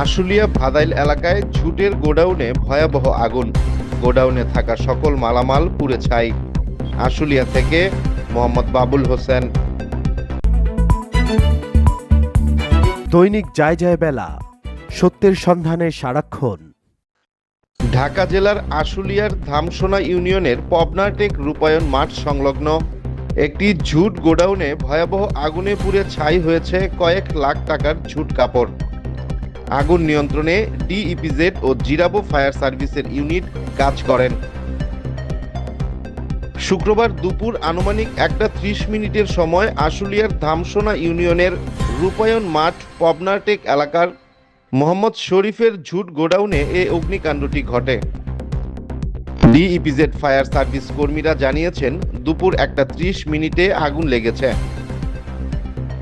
আশুলিয়া ভাদাইল এলাকায় ঝুটের গোডাউনে ভয়াবহ আগুন। গোডাউনে থাকা সকল মালামাল পুড়ে ছাই। আশুলিয়া থেকে মোহাম্মদ বাবুল হোসেন। দৈনিক যায় যায় বেলা সত্যের সন্ধানে সারাক্ষণ। ঢাকা জেলার আশুলিয়ার ধামসোনা ইউনিয়নের পবনাটেক রূপায়ণ মাঠ সংলগ্ন একটি ঝুট গোডাউনে ভয়াবহ আগুনে পুড়ে ছাই হয়েছে কয়েক লাখ টাকার ঝুট কাপড়। আগুন নিয়ন্ত্রণে ডিইপিজেড ও জিরাবো ফায়ার সার্ভিসের ইউনিট কাজ করেন। শুক্রবার দুপুর আনুমানিক একটা ত্রিশ মিনিটের সময় আশুলিয়ার ধামসোনা ইউনিয়নের রূপায়ণ মাঠ পবনাটেক এলাকার মোহাম্মদ শরীফের ঝুট গোডাউনে এ অগ্নিকাণ্ডটি ঘটে। ডিইপিজেড ফায়ার সার্ভিস কর্মীরা জানিয়েছেন, দুপুর একটা ত্রিশ মিনিটে আগুন লেগেছে।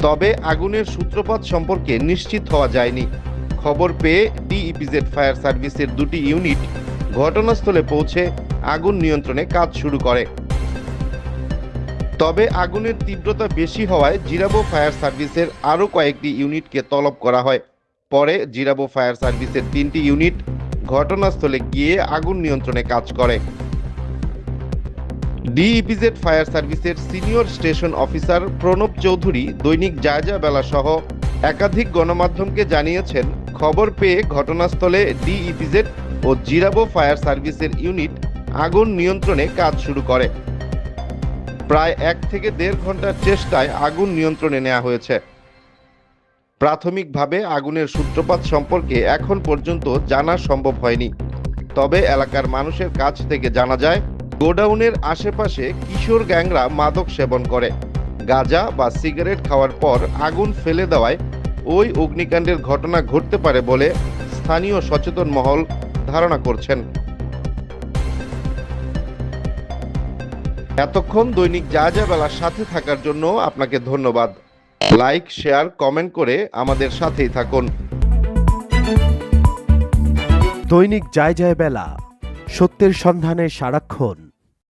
তবে আগুনের সূত্রপাত সম্পর্কে নিশ্চিত হওয়া যায়নি। খবর পেয়ে ডিইপিজেড ফায়ার সার্ভিসের দুটি ইউনিট ঘটনাস্থলে পৌঁছে আগুন নিয়ন্ত্রণে কাজ শুরু করে। তবে আগুনের তীব্রতা বেশি হওয়ায় জিরাবো ফায়ার সার্ভিসের আরও কয়েকটি ইউনিটকে তলব করা হয়। পরে জিরাবো ফায়ার সার্ভিসের তিনটি ইউনিট ঘটনাস্থলে গিয়ে আগুন নিয়ন্ত্রণে কাজ করে। ডিইপিজেড ফায়ার সার্ভিসের senior station officer Pranab Chowdhury দৈনিক জায়জা বেলা সহ একাধিক গণমাধ্যমকে জানিয়েছেন খবর পেয়ে ঘটনাস্থলে ডিইপিজেড ও জিরাবো ফায়ার সার্ভিসের ইউনিট আগুন নিয়ন্ত্রণে কাজ শুরু করে। প্রায় এক থেকে দেড় ঘণ্টার চেষ্টায় আগুন নিয়ন্ত্রণে নেওয়া হয়েছে। প্রাথমিকভাবে আগুনের সূত্রপাত সম্পর্কে এখন পর্যন্ত জানা সম্ভব হয়নি। তবে এলাকার মানুষের কাছ থেকে জানা যায়, গোডাউনের আশেপাশে কিশোর গ্যাংরা মাদক সেবন করে। গাঁজা বা সিগারেট খাওয়ার পর আগুন ফেলে দেওয়ায় ওই অগ্নিকাণ্ডের ঘটনা ঘটতে পারে বলে স্থানীয় সচেতন মহল ধারণা করছেন। এতক্ষণ দৈনিক যা যা বেলার সাথে থাকার জন্য আপনাকে ধন্যবাদ। লাইক, শেয়ার, কমেন্ট করে আমাদের সাথেই থাকুন। দৈনিক যায় যায় বেলা, সত্যের সন্ধানে সারাক্ষণ।